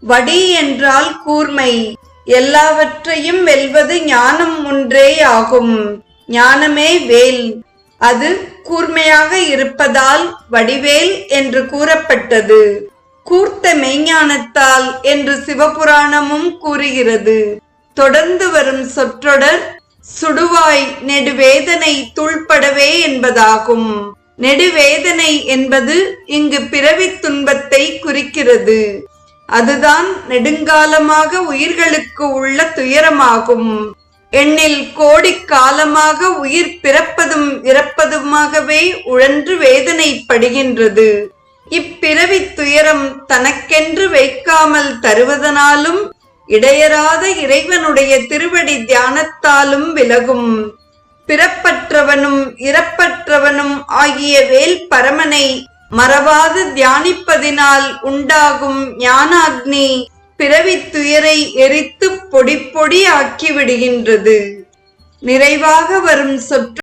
வடி என்றால் கூர்மை. எல்லாவற்றையும் வெல்வது ஞானம் ஒன்றே ஆகும் ஞானமே வேல். அது கூர்மையாக இருப்பதால் வடிவேல் என்று கூறப்பட்டது. கூர்த்த மெய்ஞானத்தால் என்று சிவபுராணமும் கூறுகிறது. தொடர்ந்து வரும் சொற்றொடர் சுடுவாய் நெடுவேதனை துள்படவே என்பதாகும். நெடுவேதனை என்பது இங்கு பிறவித் துன்பத்தை குறிக்கிறது. அதுதான் நெடுங்காலமாக உயிர்களுக்கு உள்ள துயரமாகும். எண்ணில் கோடி காலமாக உயிர் பிறப்பதும் இறப்பதுமாகவே உழன்று வேதனைப்படுகின்றது. இப்பிறவித் துயரம் தனக்கென்று வைக்காமல் தருவதனாலும் இடையராத இறைவனுடைய திருவடி தியானத்தாலும் விலகும். பிறப்பற்றவனும் இறப்பற்றவனும் ஆகிய வேல் பரமனை மறவாது தியானிப்பதினால் உண்டாகும் ஞானாக்னி பிறவித் துயரை எரித்து பொடி பொடி ஆக்கிவிடுகின்றது நிறைவாக வரும் சொற்று